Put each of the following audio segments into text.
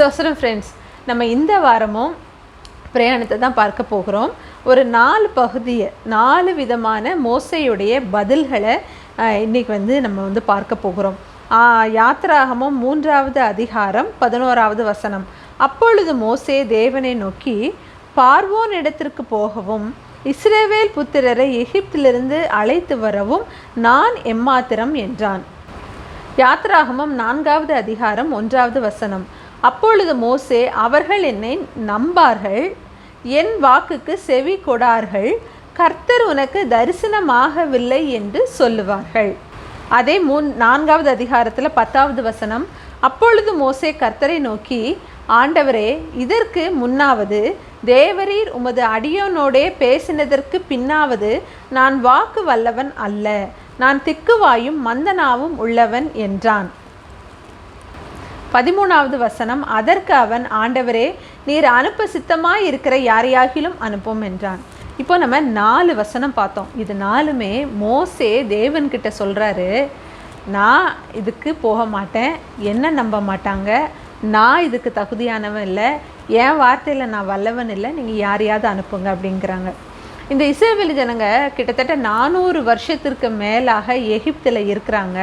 சொசரம் friends நம்ம இந்த வாரமும் பிரயாணத்தை தான் பார்க்க போகிறோம். ஒரு நாலு பகுதியை நாலு விதமான மோசையுடைய பதில்களை இன்றைக்கி வந்து நம்ம வந்து பார்க்க போகிறோம். யாத்திராகமும் மூன்றாவது அதிகாரம் பதினோராவது வசனம். அப்பொழுது மோசே தேவனை நோக்கி பார்வோன் இடத்திற்கு போகவும் இஸ்ரேவேல் புத்திரரை எகிப்திலிருந்து அழைத்து வரவும் நான் எம்மாத்திரம் என்றான். யாத்ராகமம் நான்காவது அதிகாரம் ஒன்றாவது வசனம். அப்பொழுது மோசே அவர்கள் என்னை நம்பார்கள். என் வாக்குக்கு செவி கொடார்கள். கர்த்தர் உனக்கு தரிசனமாகவில்லை என்று சொல்லுவார்கள். அதே மூன் நான்காவது அதிகாரத்தில் பத்தாவது வசனம். அப்பொழுது மோசே கர்த்தரை நோக்கி ஆண்டவரே இதற்கு முன்னாவது தேவரீர் உமது அடியோனோடே பேசினதற்கு பின்னாவது நான் வாக்கு வல்லவன் அல்ல. நான் திக்குவாயும் மந்தனாவும் உள்ளவன் என்றான். பதிமூணாவது வசனம் அதற்கு அவன் ஆண்டவரே நீர் அனுப்ப சித்தமாக இருக்கிற யாரையாகிலும் அனுப்பும் என்றான். இப்போ நம்ம நாலு வசனம் பார்த்தோம். இது நாலுமே மோசே தேவன்கிட்ட சொல்கிறாரு நான் இதுக்கு போக மாட்டேன். என்ன நம்ப மாட்டாங்க? நான் இதுக்கு தகுதியானவன் இல்லை. என் வார்த்தையில் நான் வல்லவன் இல்லை. நீங்கள் யாரையாவது அனுப்புங்க அப்படிங்கிறாங்க. இந்த இசைவெளி ஜனங்க கிட்டத்தட்ட நானூறு வருஷத்திற்கு மேலாக எகிப்தில் இருக்கிறாங்க.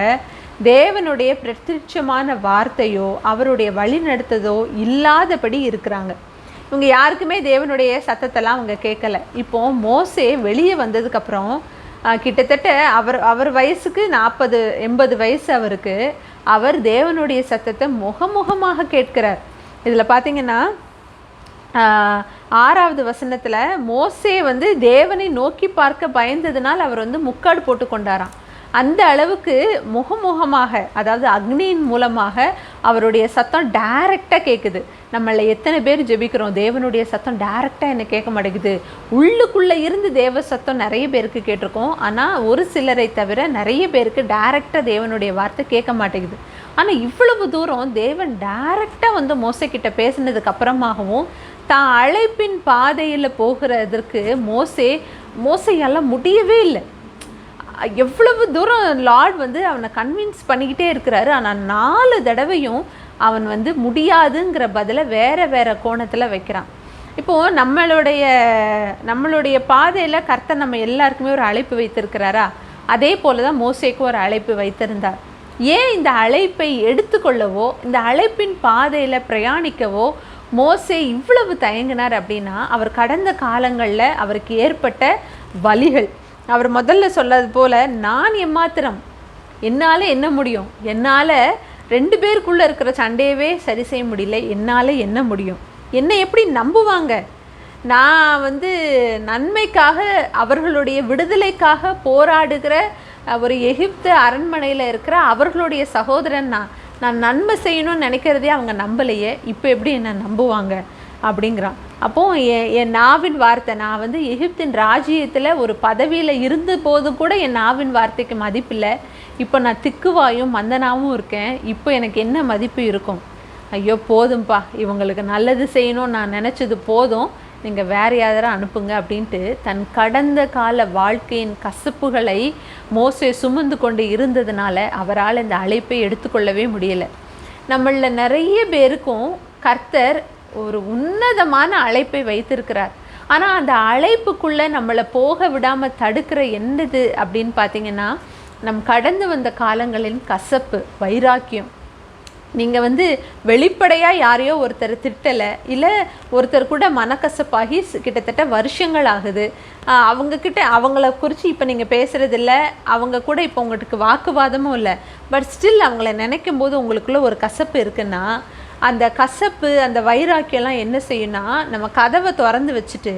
தேவனுடைய பிரத்யட்சமான வார்த்தையோ அவருடைய வழிநடத்ததோ இல்லாதபடி இருக்கிறாங்க. இவங்க யாருக்குமே தேவனுடைய சத்தத்தெல்லாம் அவங்க கேட்கல. இப்போ மோசே வெளியே வந்ததுக்கப்புறம் கிட்டத்தட்ட அவர் அவர் வயசுக்கு நாற்பது எண்பது வயசு அவருக்கு. அவர் தேவனுடைய சத்தத்தை முகமுகமாக கேட்கிறார். இதில் பார்த்தீங்கன்னா ஆறாவது வசனத்தில் மோசே வந்து தேவனை நோக்கி பார்க்க பயந்ததுனால் அவர் வந்து முக்காடு போட்டு கொண்டாராம் அந்த அளவுக்கு முகமுகமாக அதாவது அக்னியின் மூலமாக அவருடைய சத்தம் டைரெக்டாக கேட்குது நம்மள எத்தனை பேர் ஜெபிக்கிறோம்? தேவனுடைய சத்தம் டைரெக்டாக என்ன கேட்க மாட்டேங்குது. உள்ளுக்குள்ளே இருந்து தேவ சத்தம் நிறைய பேருக்கு கேட்டிருக்கோம். ஆனால் ஒரு சிலரை தவிர நிறைய பேருக்கு டைரெக்டாக தேவனுடைய வார்த்தை கேட்க மாட்டேங்குது. ஆனால் இவ்வளவு தூரம் தேவன் டைரெக்டாக வந்து மோசைக்கிட்ட பேசினதுக்கு அப்புறமாகவும் தான் அழைப்பின் பாதையில் போகிறதற்கு மோசே மோசையால் முடியவே இல்லை. எவ்வளவு தூரம் லார்ட் வந்து அவனை கன்வின்ஸ் பண்ணிக்கிட்டே இருக்கிறாரு ஆனால் நாலு தடவையும் அவன் வந்து முடியாதுங்கிற பதிலை வேறு வேறு கோணத்தில் வைக்கிறான். இப்போது நம்மளுடைய நம்மளுடைய பாதையில் கர்த்தர் நம்ம எல்லாருக்குமே ஒரு அழைப்பு வைத்திருக்கிறாரா? அதே போல தான் மோசேக்கு ஒரு அழைப்பு வைத்திருந்தார். ஏன் இந்த அழைப்பை எடுத்துக்கொள்ளவோ இந்த அழைப்பின் பாதையில் பிரயாணிக்கவோ மோசே இவ்வளவு தயங்கினார் அப்படின்னா அவர் கடந்த காலங்களில் அவருக்கு ஏற்பட்ட வழிகள். அவர் முதல்ல சொன்னது போல் நான் எம்மாத்திரம் என்னால் என்ன முடியும்? என்னால் ரெண்டு பேருக்குள்ளே இருக்கிற சண்டையவே சரி செய்ய முடியல. என்னால் என்ன முடியும்? என்னை எப்படி நம்புவாங்க? நான் வந்து நன்மைக்காக அவர்களுடைய விடுதலைக்காக போராடுகிற ஒரு எகிப்து அரண்மனையில் இருக்கிற அவர்களுடைய சகோதரன் நான். நான் நன்மை செய்யணும்னு நினைக்கிறதே அவங்க நம்பலையே. இப்போ எப்படி என்னை நம்புவாங்க? அப்படிங்கிறான். அப்போது என் என் நாவின் வார்த்தை நான் வந்து எகிப்தின் ராஜ்யத்தில் ஒரு பதவியில் இருந்த போதும் கூட என் நாவின் வார்த்தைக்கு மதிப்பில்லை இப்போ நான் திக்குவாயும் மந்தனாவும் இருக்கேன். இப்போ எனக்கு என்ன மதிப்பு இருக்கும்? ஐயோ போதும்பா. இவங்களுக்கு நல்லது செய்யணும்னு நான் நினச்சது போதும். நீங்கள் வேற யாராவது அனுப்புங்க அப்படின்ட்டு தன் கடந்த கால வாழ்க்கையின் கசப்புகளை மோசே சுமந்து கொண்டு இருந்ததுனால அவரால் இந்த அழைப்பை எடுத்துக்கொள்ளவே முடியலை. நம்மளில் நிறைய பேருக்கும் கர்த்தர் ஒரு உன்னதமான அழைப்பை வைத்திருக்கிறார். ஆனால் அந்த அழைப்புக்குள்ளே நம்மளை போக விடாமல் தடுக்கிற என்னது அப்படின்னு பார்த்தீங்கன்னா நம் கடந்து வந்த காலங்களின் கசப்பு வைராக்கியம். நீங்கள் வந்து வெளிப்படையாக யாரையோ ஒருத்தர் திட்டலை இல்லை ஒருத்தர் கூட மனக்கசப்பாகி கிட்டத்தட்ட வருஷங்கள் ஆகுது. அவங்கக்கிட்ட அவங்கள குறித்து இப்போ நீங்கள் பேசுகிறதில்ல அவங்க கூட இப்போ உங்களுக்கு வாக்குவாதமும் இல்லை. பட் ஸ்டில் அவங்கள நினைக்கும் போது உங்களுக்குள்ள ஒரு கசப்பு இருக்குன்னா அந்த கசப்பு அந்த வைராக்கியெல்லாம் என்ன செய்யும்னா நம்ம கதவை திறந்து வச்சுட்டு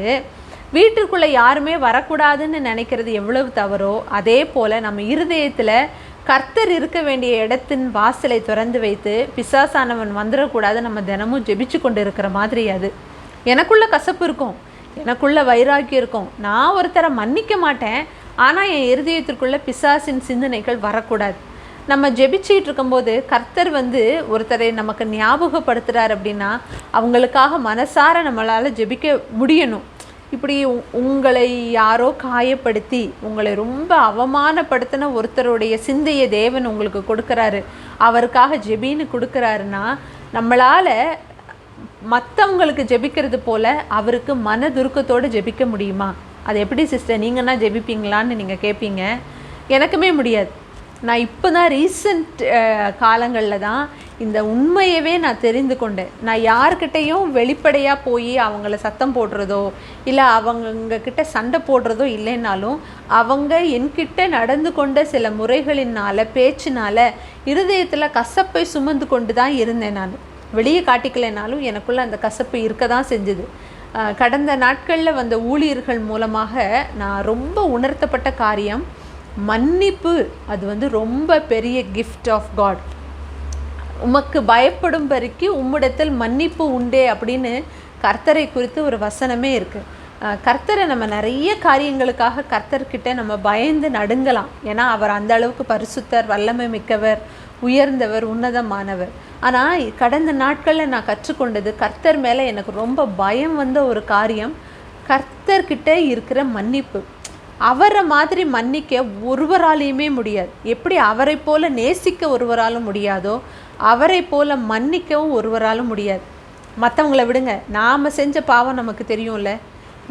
வீட்டுக்குள்ளே யாருமே வரக்கூடாதுன்னு நினைக்கிறது எவ்வளவு தவறோ அதே போல் நம்ம இருதயத்தில் கர்த்தர் இருக்க வேண்டிய இடத்தின் வாசலை திறந்து வைத்து பிசாசானவன் வந்துடக்கூடாது நம்ம தினமும் ஜெபிச்சு கொண்டு இருக்கிற மாதிரி அது. எனக்குள்ளே கசப்பு இருக்கும் எனக்குள்ளே வைராக்கியம் இருக்கும். நான் ஒருத்தரை மன்னிக்க மாட்டேன் ஆனால் என் இருதயத்திற்குள்ளே பிசாசின் சிந்தனைகள் வரக்கூடாது. நம்ம ஜெபிச்சிட்டு இருக்கும்போது கர்த்தர் வந்து ஒருத்தரை நமக்கு ஞாபகப்படுத்துகிறார் அப்படின்னா அவங்களுக்காக மனசார நம்மளால் ஜெபிக்க முடியணும். இப்படி உ- உங்களை யாரோ காயப்படுத்தி உங்களை ரொம்ப அவமானப்படுத்தின ஒருத்தருடைய சிந்தையை தேவன் உங்களுக்கு கொடுக்குறாரு. அவருக்காக ஜெபின்னு கொடுக்குறாருன்னா நம்மளால் மற்றவங்களுக்கு ஜெபிக்கிறது போல அவருக்கு மன துருக்கத்தோடு ஜெபிக்க முடியுமா? அது எப்படி சிஸ்டர்? நீங்கன்னா ஜெபிப்பீங்களான்னு நீங்கள் கேட்பீங்க எனக்குமே முடியாது. நான் இப்போ தான் ரீசண்ட் காலங்களில் தான் இந்த உண்மையவே நான் தெரிந்து கொண்டேன். நான் யார்கிட்டையும் வெளிப்படையாக போய் அவங்கள சத்தம் போடுறதோ இல்லை அவங்கக்கிட்ட சண்டை போடுறதோ இல்லைன்னாலும் அவங்க என்கிட்ட நடந்து கொண்ட சில முறைகளினால பேச்சினால் இருதயத்தில் கசப்பை சுமந்து கொண்டு தான் இருந்தேன் நான். வெளியே காட்டிக்கலைனாலும் எனக்குள்ளே அந்த கசப்பு இருக்க தான் செஞ்சுது கடந்த நாட்களில் வந்த ஊழியர்கள் மூலமாக நான் ரொம்ப உணர்த்தப்பட்ட காரியம் மன்னிப்பு அது வந்து ரொம்ப பெரிய கிஃப்ட் ஆஃப் காட் உமக்கு பயப்படும் வரைக்கு உம்மிடத்தில் மன்னிப்பு உண்டே அப்படின்னு கர்த்தரை குறித்து ஒரு வசனமே இருக்குது கர்த்தரை நம்ம நிறைய காரியங்களுக்காக கர்த்தர்கிட்ட நம்ம பயந்து நடுங்கலாம். ஏன்னா அவர் அந்த அளவுக்கு பரிசுத்தர் வல்லமை மிக்கவர் உயர்ந்தவர் உன்னதமானவர். ஆனால் கடந்த நாட்களில் நான் கற்றுக்கொண்டது கர்த்தர் மேலே எனக்கு ரொம்ப பயம் வந்த ஒரு காரியம் கர்த்தர்கிட்ட இருக்கிற மன்னிப்பு. அவரை மாதிரி மன்னிக்க ஒருவராலையுமே முடியாது. எப்படி அவரை போல நேசிக்க ஒருவராலும் முடியாதோ அவரை போல மன்னிக்கவும் ஒருவராலும் முடியாது. மற்றவங்கள விடுங்க. நாம் செஞ்ச பாவம் நமக்கு தெரியும்ல.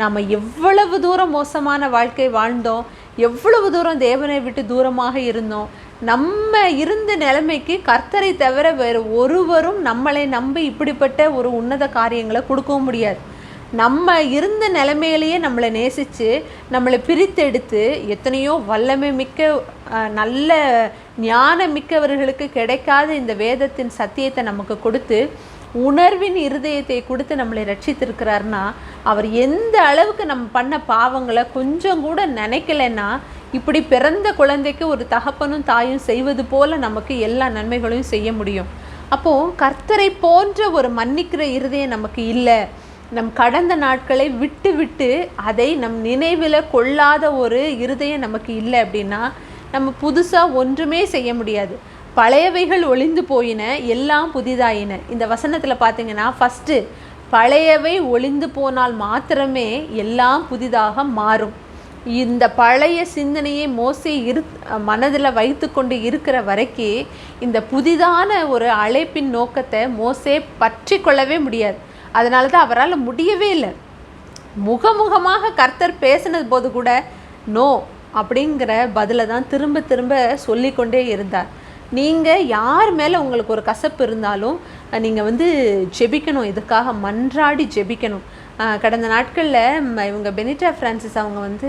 நாம் எவ்வளவு தூரம் மோசமான வாழ்க்கை வாழ்ந்தோம் எவ்வளவு தூரம் தேவனை விட்டு தூரமாக இருந்தோம் நம்ம இருந்த நிலைமைக்கு கர்த்தரை தவிர வேறு ஒருவரும் நம்மளை நம்பி இப்படிப்பட்ட ஒரு உன்னத காரியங்களை கொடுக்கவும் முடியாது. நம்ம இருந்த நிலைமையிலேயே நம்மளை நேசித்து நம்மளை பிரித்தெடுத்து எத்தனையோ வல்லமை மிக்க நல்ல ஞானம் மிக்கவர்களுக்கு கிடைக்காத இந்த வேதத்தின் சத்தியத்தை நமக்கு கொடுத்து உணர்வின் இருதயத்தை கொடுத்து நம்மளை ரட்சித்திருக்கிறாருன்னா அவர் எந்த அளவுக்கு நம்ம பண்ண பாவங்களை கொஞ்சம் கூட நினைக்கலைன்னா இப்படி பிறந்த குழந்தைக்கு ஒரு தகப்பனும் தாயும் செய்வது போல நமக்கு எல்லா நன்மைகளையும் செய்ய முடியும். அப்போது கர்த்தரை போன்ற ஒரு மன்னிக்கிற இருதயம் நமக்கு இல்லை. நம் கடந்த நாட்களை விட்டு விட்டு அதை நம் நினைவில் கொள்ளாத ஒரு இருதயம் நமக்கு இல்லை அப்படின்னா நம்ம புதுசாக ஒன்றுமே செய்ய முடியாது. பழையவைகள் ஒளிந்து போயின எல்லாம் புதிதாயின. இந்த வசனத்தில் பார்த்தீங்கன்னா ஃபஸ்ட்டு பழையவை ஒளிந்து போனால் மாத்திரமே எல்லாம் புதிதாக மாறும். இந்த பழைய சிந்தனையை மோசே இரு மனதில் வைத்துக்கொண்டு இருக்கிற வரைக்கும் இந்த புதிதான ஒரு அழைப்பின் நோக்கத்தை மோசே பற்றி கொள்ளவே முடியாது. அதனால தான் அவரால் முடியவே இல்லை. முகமுகமாக கர்த்தர் பேசினது போது கூட நோ அப்படிங்கிற பதிலை தான் திரும்ப திரும்ப சொல்லிக்கொண்டே இருந்தார். நீங்கள் யார் மேலே உங்களுக்கு ஒரு கசப்பு இருந்தாலும் நீங்கள் வந்து ஜெபிக்கணும். இதுக்காக மன்றாடி ஜெபிக்கணும். கடந்த நாட்களில் இவங்க பெனிட்டா ஃப்ரான்சிஸ் அவங்க வந்து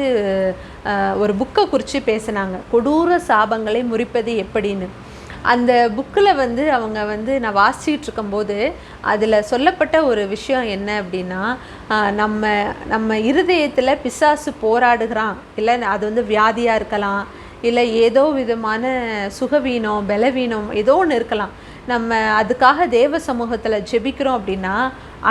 ஒரு புக்கை குறித்து பேசினாங்க. கொடூர சாபங்களை முறிப்பது எப்படின்னு. அந்த புக்கில் வந்து அவங்க வந்து நான் வாசிச்சுட்டு இருக்கும்போது அதில் சொல்லப்பட்ட ஒரு விஷயம் என்ன அப்படின்னா நம்ம நம்ம இருதயத்தில் பிசாசு போராடுகிறான். இல்லை அது வந்து வியாதியாக இருக்கலாம். இல்லை ஏதோ விதமான சுகவீனம் பலவீனம் ஏதோ ஒன்று இருக்கலாம். நம்ம அதுக்காக தேவ சமூகத்தில் ஜெபிக்கிறோம் அப்படின்னா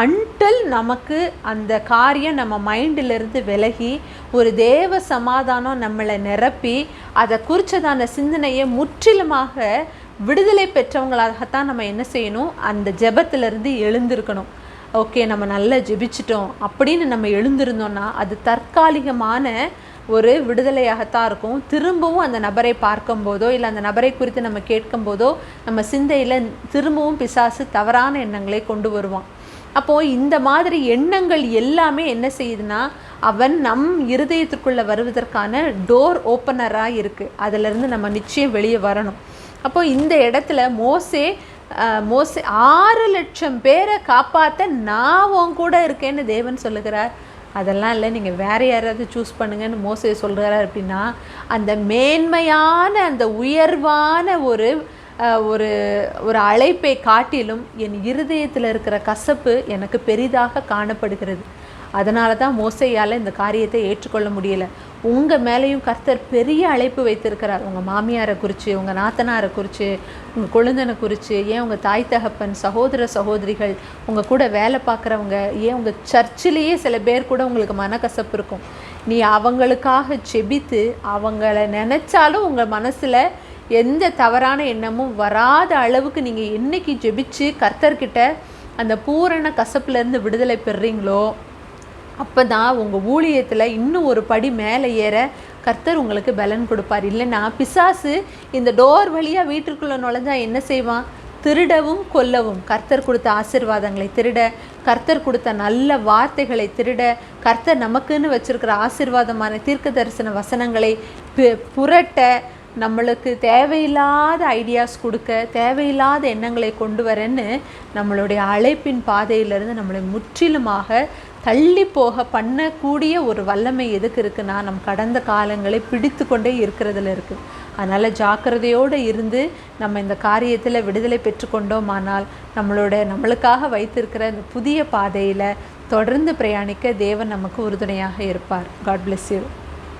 அன்டில் நமக்கு அந்த காரியம் நம்ம மைண்டிலிருந்து விலகி ஒரு தேவ சமாதானம் நம்மளை நிரப்பி அதை குறித்ததான சிந்தனையை முற்றிலுமாக விடுதலை பெற்றவங்களாகத்தான் நம்ம என்ன செய்யணும்? அந்த ஜெபத்திலிருந்து எழுந்திருக்கணும். ஓகே நம்ம நல்லா ஜெபிச்சிட்டோம் அப்படின்னு நம்ம எழுந்திருந்தோம்னா அது தற்காலிகமான ஒரு விடுதலையாகத்தான் இருக்கும். திரும்பவும் அந்த நபரை பார்க்கும்போதோ இல்லை அந்த நபரை குறித்து நம்ம கேட்கும்போதோ நம்ம சிந்தையில் திரும்பவும் பிசாசு தவறான எண்ணங்களை கொண்டு வருவான். அப்போது இந்த மாதிரி எண்ணங்கள் எல்லாமே என்ன செய்யுதுன்னா அவன் நம் இருதயத்துக்குள்ளே வருவதற்கான டோர் ஓப்பனராக இருக்குது அதிலிருந்து நம்ம நிச்சயம் வெளியே வரணும். அப்போது இந்த இடத்துல மோசே மோசே ஆறு லட்சம் பேரை காப்பாற்ற நான் உன் கூட இருக்கேன்னு தேவன் சொல்லுகிறார். அதெல்லாம் இல்லை. நீங்கள் வேறு யாராவது சூஸ் பண்ணுங்கன்னு மோசே சொல்கிறாரு அப்படின்னா அந்த மேன்மையான அந்த உயர்வான ஒரு ஒரு ஒரு அழைப்பை காட்டிலும் என் இருதயத்தில் இருக்கிற கசப்பு எனக்கு பெரிதாக காணப்படுகிறது. அதனால தான் மோசையால் இந்த காரியத்தை ஏற்றுக்கொள்ள முடியலை. உங்கள் மேலேயும் கர்த்தர் பெரிய அழைப்பு வைத்திருக்கிறார். உங்கள் மாமியாரை குறித்து உங்கள் நாத்தனாரை குறித்து உங்கள் கொழுந்தனை குறித்து ஏன் உங்கள் தாய் தகப்பன் சகோதர சகோதரிகள் உங்கள் கூட வேலை பார்க்குறவங்க ஏன் உங்கள் சர்ச்சிலேயே சில பேர் கூட உங்களுக்கு மனக்கசப்பு இருக்கும். நீ அவங்களுக்காக செபித்து அவங்கள நினச்சாலும் உங்கள் மனசில் எந்த தவறான எண்ணமும் வராத அளவுக்கு நீங்கள் என்னைக்கு ஜெபிச்சு கர்த்தர்கிட்ட அந்த பூரண கசப்புலேருந்து விடுதலை பெறுறீங்களோ அப்போ தான் உங்கள் ஊழியத்தில் இன்னும் ஒரு படி மேலே ஏற கர்த்தர் உங்களுக்கு பலன் கொடுப்பார். இல்லைன்னா பிசாசு இந்த டோர் வழியாக வீட்டுக்குள்ளே நுழைஞ்சா என்ன செய்வான்? திருடவும் கொல்லவும். கர்த்தர் கொடுத்த ஆசீர்வாதங்களை திருட கர்த்தர் கொடுத்த நல்ல வார்த்தைகளை திருட கர்த்தர் நமக்குன்னு வச்சுருக்கிற ஆசிர்வாதமான தீர்க்க தரிசன வசனங்களை பு- புரட்ட நம்மளுக்கு தேவையில்லாத ஐடியாஸ் கொடுக்க தேவையில்லாத எண்ணங்களை கொண்டு வரேன்னு நம்மளுடைய அழைப்பின் பாதையிலிருந்து நம்மளை முற்றிலுமாக தள்ளி போக பண்ணக்கூடிய ஒரு வல்லமை எதுக்கு இருக்குன்னா நம் கடந்த காலங்களை பிடித்து கொண்டே இருக்கிறதுல இருக்குது அதனால் ஜாக்கிரதையோடு இருந்து நம்ம இந்த காரியத்தில் விடுதலை பெற்றுக்கொண்டோமானால் நம்மளோட நம்மளுக்காக வைத்திருக்கிற இந்த புதிய பாதையில் தொடர்ந்து பிரயாணிக்க தேவன் நமக்கு உறுதுணையாக இருப்பார். God bless you